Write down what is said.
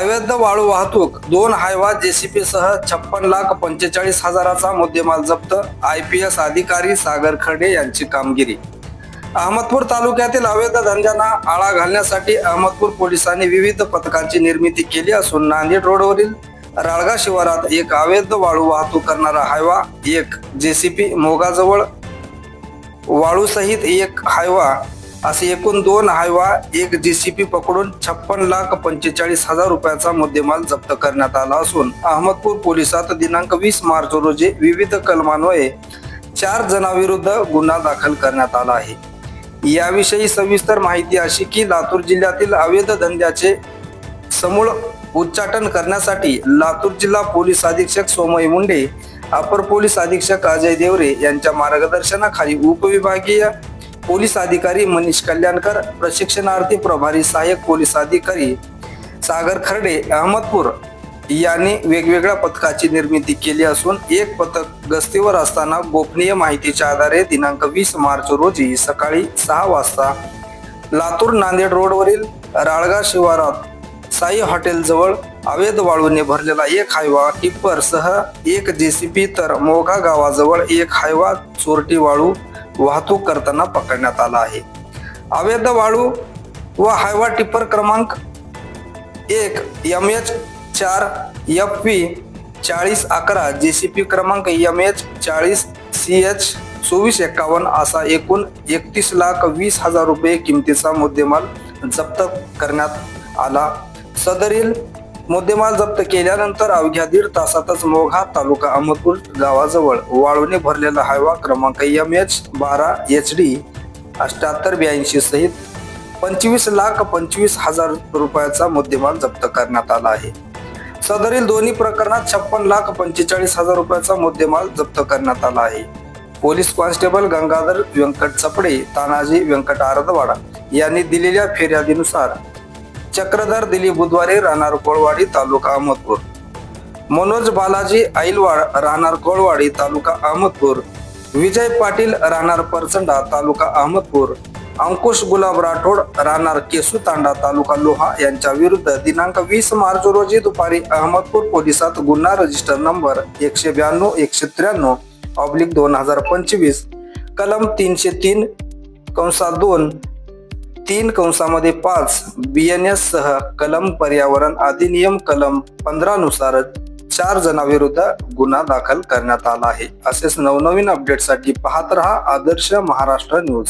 अवैध वाळू वाहतूक. दोन हायवा जेसीपी सह छप्पन लाख पंचेचाळीस हजाराचा मुद्देमाल जप्त आय पी एस अधिकारी सागर खडे यांची कामगिरी. अहमदपूर तालुक्यातील अवैध धंद्यांना आळा घालण्यासाठी अहमदपूर पोलिसांनी विविध पथकांची निर्मिती केली असून नांदेड रोडवरील राळगा शिवारात एक अवैध वाळू वाहतूक करणारा हायवा एक जेसीपी मोगाजवळ वाळूसहित एक हायवा असे एकूण दोन हायवा एक जीसीपी पकडून छप्पन लाख पंचेचाळीस हजार रुपयाचा मुद्देमाल जप्त करण्यात आला असून अहमदपूर पोलिसात दिनांक वीस मार्च रोजी विविध कलमान्वये चार जणांविरुद्ध गुन्हा दाखल करण्यात आला आहे. याविषयी सविस्तर माहिती अशी की लातूर जिल्ह्यातील अवैध धंद्याचे समूळ उच्चाटन करण्यासाठी लातूर जिल्हा पोलीस अधीक्षक सोमय मुंडे अपर पोलीस अधीक्षक अजय देवरे यांच्या मार्गदर्शनाखाली उपविभागीय पोलीस अधिकारी मनीष कल्याणकर प्रशिक्षणार्थी प्रभारी सहाय्यक पोलीस अधिकारी सागर खर्डे अहमदपूर यांनी वेगवेगळ्या पथकाची निर्मिती केली असून एक पथक गस्तीवर असताना गोपनीय माहितीच्या आधारे दिनांक वीस मार्च रोजी सकाळी सहा वाजता लातूर नांदेड रोडवरील राळगा शिवारात साई हॉटेलजवळ अवैध वाळूने भरलेला एक हायवा टिप्पर सह एक जेसीपी तर मोगा गावाजवळ एक हायवा चोरटी वाळू वाहतूक करताना पकडण्यात आला आहे. अवैध वाळू व हायवा टिप्पर क्रमांक एक एम एच चार एफ पी चाळीस अकरा जे सी पी क्रमांक एम एच चाळीस सी एच चोवीस एक्कावन्न असा एकूण एकतीस लाख वीस हजार रुपये किमतीचा मुद्देमाल जप्त करण्यात आला. सदरील मुद्देमाल जप्त केल्यानंतर अवघ्या दीड तासातच मोघा तालुका अहमदपूर गावाजवळ वाळूने भरलेला हायवा क्रमांक एम एच बारा एच डी अष्ट्याहत्तर ब्याऐंशी सहित पंचवीस लाख पंचवीस हजार रुपयाचा मुद्देमाल जप्त करण्यात आला आहे. सदरील दोन्ही प्रकरणात छप्पन लाख पंचेचाळीस हजार रुपयाचा मुद्देमाल जप्त करण्यात आला आहे. पोलीस कॉन्स्टेबल गंगाधर व्यंकट चपडे तानाजी व्यंकट आरदवाडा यांनी दिलेल्या फिर्यादीनुसार चक्रधर दिलीप बुधवारी राहणार कोळवाडी तालुका अहमदपूर. मनोज बालाजी ऐलवाड राहणार कोळवाडी तालुका अहमदपूर. विजय पाटील राहणार परचंडा तालुका अहमदपूर. अंकुश गुलाब राठोड राहणार केसू तांडा तालुका लोहा यांच्या विरुद्ध दिनांक वीस मार्च रोजी दुपारी अहमदपूर पोलिसात गुन्हा रजिस्टर नंबर एकशे ब्याण्णव एकशे त्र्याण्णव ऑब्लिक दोन हजार पंचवीस कलम तीनशे तीन कंसात दोन तीन कंसामध्ये पाच बी एन एस सह कलम पर्यावरण अधिनियम कलम पंधरा नुसार चार जणांविरुद्ध गुन्हा दाखल करण्यात आला आहे. असेच नवनवीन अपडेटसाठी पाहत रहा आदर्श महाराष्ट्र न्यूज